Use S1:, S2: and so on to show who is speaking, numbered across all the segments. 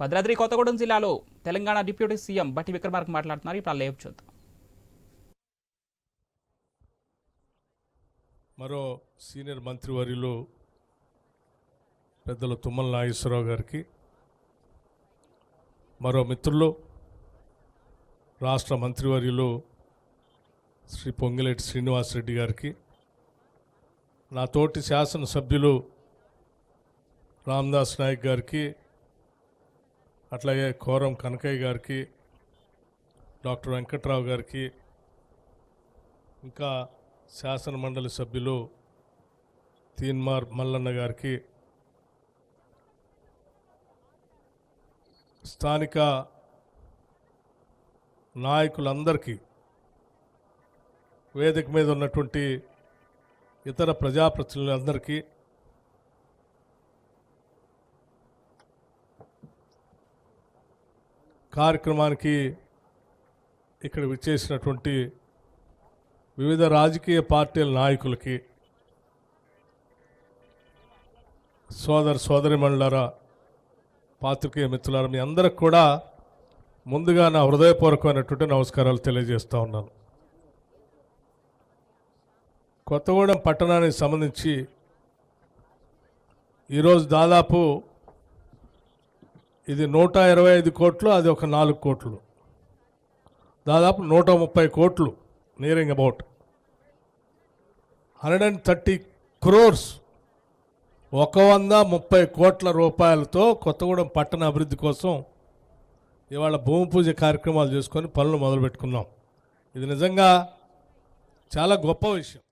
S1: భద్రాద్రి కొత్తగూడెం జిల్లాలో Telangana deputy CM బట్టి విక్రమార్క మాట్లాడుతున్నారు. ఇప్పుడు లేవు చూద్దాం.
S2: మరో సీనియర్ మంత్రివర్యులు పెద్దలు తుమ్మల నాగేశ్వరరావు గారికి మరో మిత్రులు రాష్ట్ర మంత్రివర్యులు శ్రీ పొంగిలేటి శ్రీనివాసరెడ్డి గారికి నా తోటి శాసనసభ్యులు రామ్దాస్ నాయక్ గారికి అట్లాగే కోరం కనకయ్య గారికి డాక్టర్ వెంకట్రావు గారికి ఇంకా శాసన మండలి సభ్యులు తీన్మార్ మల్లన్న గారికి స్థానిక నాయకులందరికీ వేదిక మీద ఉన్నటువంటి ఇతర ప్రజాప్రతినిధులందరికీ కార్యక్రమానికి ఇక్కడ విచ్చేసినటువంటి వివిధ రాజకీయ పార్టీల నాయకులకి సోదర సోదరిమణులారా పాత్రికేయ మిత్రులారా మీ అందరికి కూడా ముందుగా నా హృదయపూర్వకమైనటువంటి నమస్కారాలు తెలియజేస్తూ ఉన్నాను. కొత్తగూడెం పట్టణానికి సంబంధించి ఈరోజు దాదాపు ఇది నూట ఇరవై ఐదు కోట్లు అది ఒక నాలుగు కోట్లు. దాదాపు నూట ముప్పై కోట్లు nearing about. Hundred and thirty crores ఒక వంద ముప్పై కోట్ల రూపాయలతో కొత్తగూడెం పట్టణ అభివృద్ధి కోసం ఇవాళ భూమి పూజ కార్యక్రమాలు చేసుకొని పనులు మొదలుపెట్టుకున్నాం. ఇది నిజంగా చాలా గొప్ప విషయం.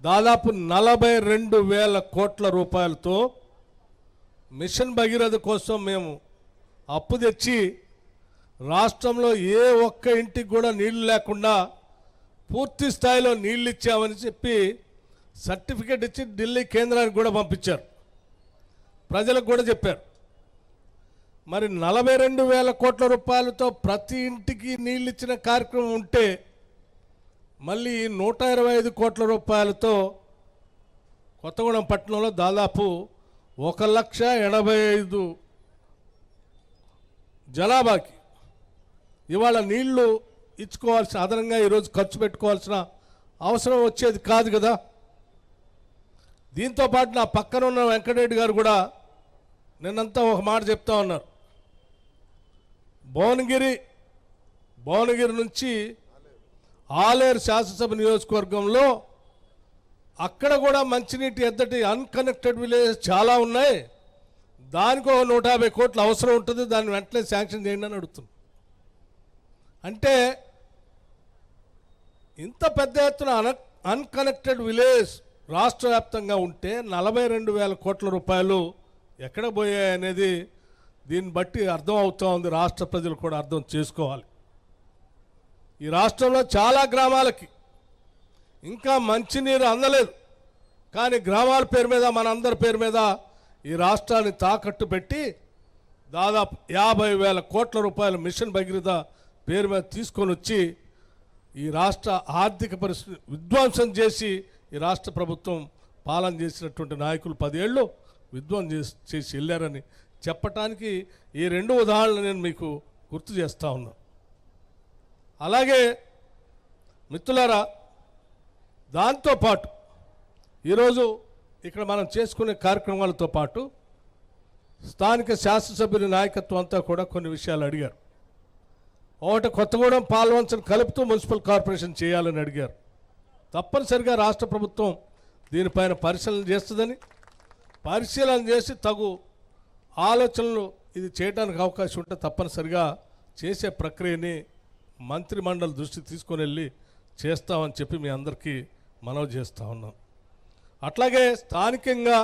S2: దాదాపు నలభై రెండు వేల కోట్ల రూపాయలతో మిషన్ భగీరథ కోసం మేము అప్పు తెచ్చి రాష్ట్రంలో ఏ ఒక్క ఇంటికి కూడా నీళ్ళు లేకుండా పూర్తి స్థాయిలో నీళ్ళు ఇచ్చామని చెప్పి సర్టిఫికేట్ ఇచ్చి ఢిల్లీ కేంద్రానికి కూడా పంపించారు. ప్రజలకు కూడా చెప్పారు. మరి నలభై రెండు వేల కోట్ల రూపాయలతో ప్రతి ఇంటికి నీళ్ళు ఇచ్చిన కార్యక్రమం ఉంటే మళ్ళీ నూట ఇరవై ఐదు కోట్ల రూపాయలతో కొత్తగూడెం పట్టణంలో దాదాపు ఒక లక్ష ఎనభై ఐదు జనాభాకి ఇవాళ నీళ్ళు ఇచ్చుకోవాల్సిన అదనంగా ఈరోజు ఖర్చు పెట్టుకోవాల్సిన అవసరం వచ్చేది కాదు కదా. దీంతో పాటు నా పక్కన ఉన్న వెంకటరెడ్డి గారు కూడా నిన్నంతా ఒక మాట చెప్తా ఉన్నారు. భువనగిరి భువనగిరి నుంచి ఆలేరు శాసనసభ నియోజకవర్గంలో అక్కడ కూడా మంచినీటి ఎద్దటి అన్కనెక్టెడ్ విలేజెస్ చాలా ఉన్నాయి. దానికి ఒక నూట యాభై కోట్లు అవసరం ఉంటుంది. దాన్ని వెంటనే శాంక్షన్ చేయండి అని అడుగుతుంది అంటే ఇంత పెద్ద ఎత్తున అన అన్కనెక్టెడ్ విలేజ్ రాష్ట్ర వ్యాప్తంగా ఉంటే నలభై రెండు వేల కోట్ల రూపాయలు ఎక్కడ పోయాయి అనేది దీన్ని బట్టి అర్థం అవుతూ ఉంది. రాష్ట్ర ప్రజలు కూడా అర్థం చేసుకోవాలి. ఈ రాష్ట్రంలో చాలా గ్రామాలకి ఇంకా మంచినీరు అందలేదు. కానీ గ్రామాల పేరు మీద మనందరి పేరు మీద ఈ రాష్ట్రాన్ని తాకట్టు పెట్టి దాదాపు యాభై వేల కోట్ల రూపాయల మిషన్ భగీరథ పేరు మీద తీసుకొని వచ్చి ఈ రాష్ట్ర ఆర్థిక పరిస్థితి విధ్వంసం చేసి ఈ రాష్ట్ర ప్రభుత్వం పాలన చేసినటువంటి నాయకులు పదేళ్ళు విధ్వంసం చేసి చేసి వెళ్ళారని చెప్పటానికి ఈ రెండు ఉదాహరణలు నేను మీకు గుర్తు చేస్తా ఉన్నా. అలాగే మిత్రులారా దాంతోపాటు ఈరోజు ఇక్కడ మనం చేసుకునే కార్యక్రమాలతో పాటు స్థానిక శాసనసభ్యుల నాయకత్వం అంతా కూడా కొన్ని విషయాలు అడిగారు. ఒకటి కొత్తగూడెం పాల్వంచను కలుపుతూ మున్సిపల్ కార్పొరేషన్ చేయాలని అడిగారు. తప్పనిసరిగా రాష్ట్ర ప్రభుత్వం దీనిపైన పరిశీలన చేస్తుందని పరిశీలన చేసి తగు ఆలోచనలు ఇది చేయడానికి అవకాశం ఉంటే తప్పనిసరిగా చేసే ప్రక్రియని మంత్రిమండలి దృష్టికి తీసుకొని వెళ్ళి చేస్తామని చెప్పి మీ అందరికీ మనవి చేస్తూ ఉన్నాం. అట్లాగే స్థానికంగా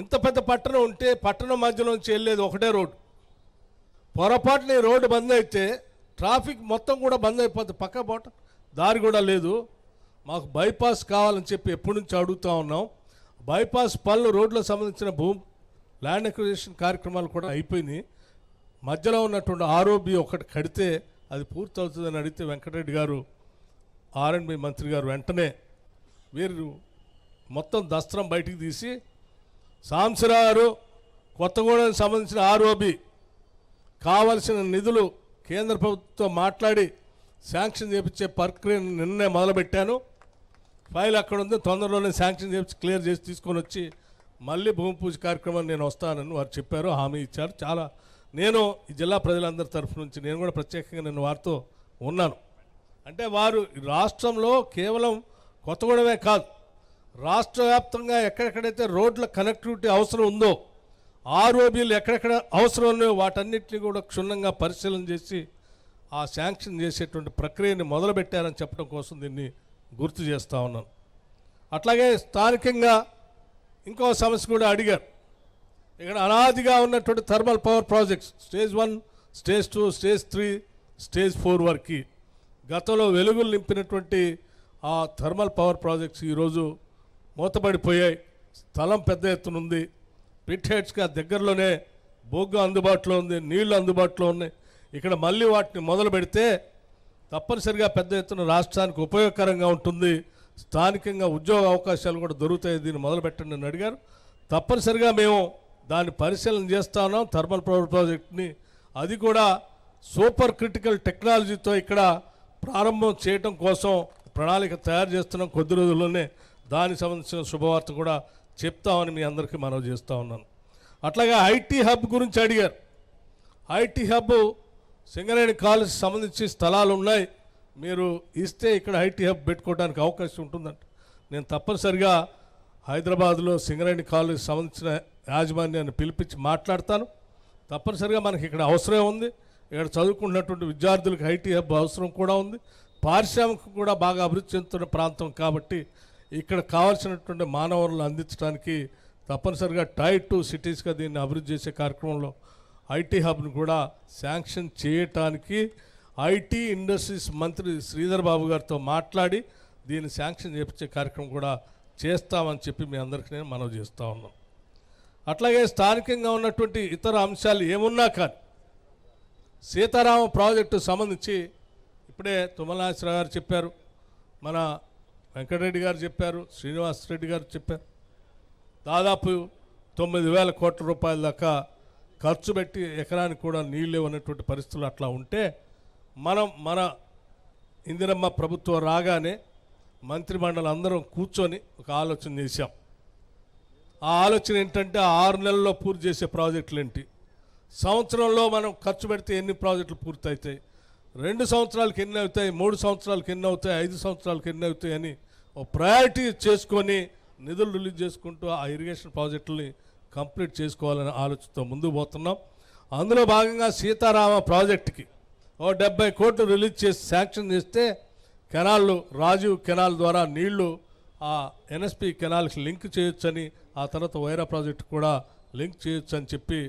S2: ఇంత పెద్ద పట్టణం ఉంటే పట్టణం మధ్యలోంచి వెళ్ళేది ఒకటే రోడ్డు. పొరపాటున ఈ రోడ్డు బంద్ అయితే ట్రాఫిక్ మొత్తం కూడా బంద్ అయిపోతుంది పక్క బోట దారి కూడా లేదు. మాకు బైపాస్ కావాలని చెప్పి ఎప్పటి నుంచి అడుగుతూ ఉన్నాం. బైపాస్ పనులు రోడ్లకు సంబంధించిన భూమి ల్యాండ్ అక్విజిషన్ కార్యక్రమాలు కూడా అయిపోయినాయి. మధ్యలో ఉన్నటువంటి ఆరోబి ఒకటి కడితే అది పూర్తవుతుందని అడిగితే వెంకటరెడ్డి గారు ఆర్ఎండ్బి మంత్రి గారు వెంటనే వీరు మొత్తం దస్త్రం బయటికి తీసి సాంసరావు గారు కొత్తగూడెం సంబంధించిన ఆర్ఓబి కావలసిన నిధులు కేంద్ర ప్రభుత్వంతో మాట్లాడి శాంక్షన్ చేపించే ప్రక్రియను నిన్నే మొదలుపెట్టాను. ఫైల్ అక్కడ ఉంది తొందరలోనే శాంక్షన్ చేపించి క్లియర్ చేసి తీసుకొని వచ్చి మళ్ళీ భూమి పూజ కార్యక్రమాన్ని నేను వస్తానని వారు చెప్పారు హామీ ఇచ్చారు. చాలా నేను ఈ జిల్లా ప్రజలందరి తరఫు నుంచి నేను కూడా ప్రత్యేకంగా నేను వారితో ఉన్నాను. అంటే వారు ఈ రాష్ట్రంలో కేవలం కొత్తగూడమే కాదు రాష్ట్ర వ్యాప్తంగా ఎక్కడెక్కడైతే రోడ్ల కనెక్టివిటీ అవసరం ఉందో ఆర్ఓబీలు ఎక్కడెక్కడ అవసరం ఉన్నాయో వాటన్నిటిని కూడా క్షుణ్ణంగా పరిశీలన చేసి ఆ శాంక్షన్ చేసేటువంటి ప్రక్రియని మొదలుపెట్టారని చెప్పడం కోసం దీన్ని గుర్తు చేస్తూ ఉన్నాను. అట్లాగే స్థానికంగా ఇంకో సమస్య కూడా అడిగారు. ఇక్కడ అనాదిగా ఉన్నటువంటి thermal power projects stage one stage two stage three stage four వరకు గతంలో వెలుగులు నింపినటువంటి ఆ థర్మల్ పవర్ ప్రాజెక్ట్స్ ఈరోజు మూతపడిపోయాయి. స్థలం పెద్ద ఎత్తున ఉంది. పిట్హెడ్స్గా ఆ దగ్గరలోనే బొగ్గు అందుబాటులో ఉంది నీళ్ళు అందుబాటులో ఉన్నాయి. ఇక్కడ మళ్ళీ వాటిని మొదలు పెడితే తప్పనిసరిగా పెద్ద ఎత్తున రాష్ట్రానికి ఉపయోగకరంగా ఉంటుంది. స్థానికంగా ఉద్యోగ అవకాశాలు కూడా దొరుకుతాయి. దీన్ని మొదలు పెట్టండి అని అడిగారు. తప్పనిసరిగా మేము దాన్ని పరిశీలన చేస్తా ఉన్నాం. థర్మల్ పవర్ ప్రాజెక్ట్ని. అది కూడా సూపర్ క్రిటికల్ టెక్నాలజీతో ఇక్కడ ప్రారంభం చేయటం కోసం ప్రణాళిక తయారు చేస్తున్నాం కొద్ది రోజుల్లోనే దానికి సంబంధించిన శుభవార్త కూడా చెప్తామని మీ అందరికీ మనవి చేస్తూ ఉన్నాను. అట్లాగే ఐటీ హబ్ గురించి అడిగారు. ఐటీ హబ్ సింగరేణి కాలేజ్ సంబంధించి స్థలాలు ఉన్నాయి. మీరు ఇస్తే ఇక్కడ ఐటీ హబ్ పెట్టుకోవడానికి అవకాశం ఉంటుందంట. నేను తప్పనిసరిగా హైదరాబాద్లో సింగరేణి కాలేజ్ సంబంధించిన యాజమాన్యాన్ని పిలిపించి మాట్లాడతాను. తప్పనిసరిగా మనకి ఇక్కడ అవసరం ఉంది. ఇక్కడ చదువుకుంటున్నటువంటి విద్యార్థులకు ఐటీ హబ్ అవసరం కూడా ఉంది. పారిశ్రామిక కూడా బాగా అభివృద్ధి చెందుతున్న ప్రాంతం కాబట్టి ఇక్కడ కావాల్సినటువంటి మానవులను అందించడానికి తప్పనిసరిగా టైర్ టూ సిటీస్గా దీన్ని అభివృద్ధి చేసే కార్యక్రమంలో ఐటీ హబ్ను కూడా శాంక్షన్ చేయటానికి ఐటీ ఇండస్ట్రీస్ మంత్రి శ్రీధర్ బాబు గారితో మాట్లాడి దీన్ని శాంక్షన్ చేపించే కార్యక్రమం కూడా చేస్తామని చెప్పి మీ అందరికీ నేను మనవి చేస్తూ ఉన్నాం అట్లాగే స్థానికంగా ఉన్నటువంటి ఇతర అంశాలు ఏమున్నా కానీ సీతారామ ప్రాజెక్టు సంబంధించి ఇప్పుడే తుమ్మలాశ్వర గారు చెప్పారు. మన వెంకటరెడ్డి గారు చెప్పారు శ్రీనివాస్ రెడ్డి గారు చెప్పారు. దాదాపు తొమ్మిది వేల కోట్ల రూపాయల దాకా ఖర్చు పెట్టి ఎకరానికి కూడా నీళ్ళు ఇవ్వనటువంటి పరిస్థితులు అట్లా ఉంటే మనం మన ఇందిరమ్మ ప్రభుత్వం రాగానే మంత్రిమండలి అందరం కూర్చొని ఒక ఆలోచన చేశాం. ఆ ఆలోచన ఏంటంటే ఆరు నెలల్లో పూర్తి చేసే ప్రాజెక్టులు ఏంటి? సంవత్సరంలో మనం ఖర్చు పెడితే ఎన్ని ప్రాజెక్టులు పూర్తవుతాయి రెండు సంవత్సరాలకు ఎన్ని అవుతాయి? మూడు సంవత్సరాలకు ఎన్ని అవుతాయి? ఐదు సంవత్సరాలకు ఎన్ని అవుతాయి అని ఒక ప్రయారిటీ చేసుకొని నిధులు రిలీజ్ చేసుకుంటూ ఆ ఇరిగేషన్ ప్రాజెక్టుల్ని కంప్లీట్ చేసుకోవాలనే ఆలోచనతో ముందుకు పోతున్నాం. అందులో భాగంగా సీతారామ ప్రాజెక్టుకి ఓ డెబ్బై కోట్లు రిలీజ్ చేసి శాంక్షన్ చేస్తే కెనాళ్ళు రాజీవ్ కెనాల్ ద్వారా నీళ్ళు ఆ ఎన్ఎస్పి కెనాల్కి లింక్ చేయొచ్చని ఆ తర్వాత వైరా ప్రాజెక్టు కూడా లింక్ చేయొచ్చు అని చెప్పి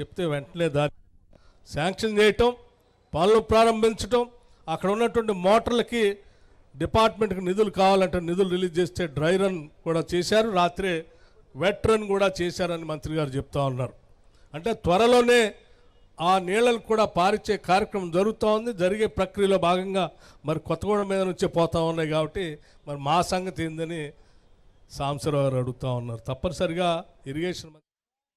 S2: చెప్తే వెంటనే దాన్ని శాంక్షన్ చేయటం పనులు ప్రారంభించటం అక్కడ ఉన్నటువంటి మోటార్లకి డిపార్ట్మెంట్కి నిధులు కావాలంటే నిధులు రిలీజ్ చేస్తే డ్రై రన్ కూడా చేశారు. రాత్రే వెట్ రన్ కూడా చేశారని మంత్రి గారు చెప్తా ఉన్నారు. అంటే త్వరలోనే ఆ నీళ్ళను కూడా పారిచ్చే కార్యక్రమం జరుగుతూ ఉంది. జరిగే ప్రక్రియలో భాగంగా మరి కొత్తగూడెం మీద నుంచే పోతూ ఉన్నాయి కాబట్టి మరి మా సంగతి ఏందని సాంబశివరావు గారు అడుగుతూ ఉన్నారు. తప్పనిసరిగా ఇరిగేషన్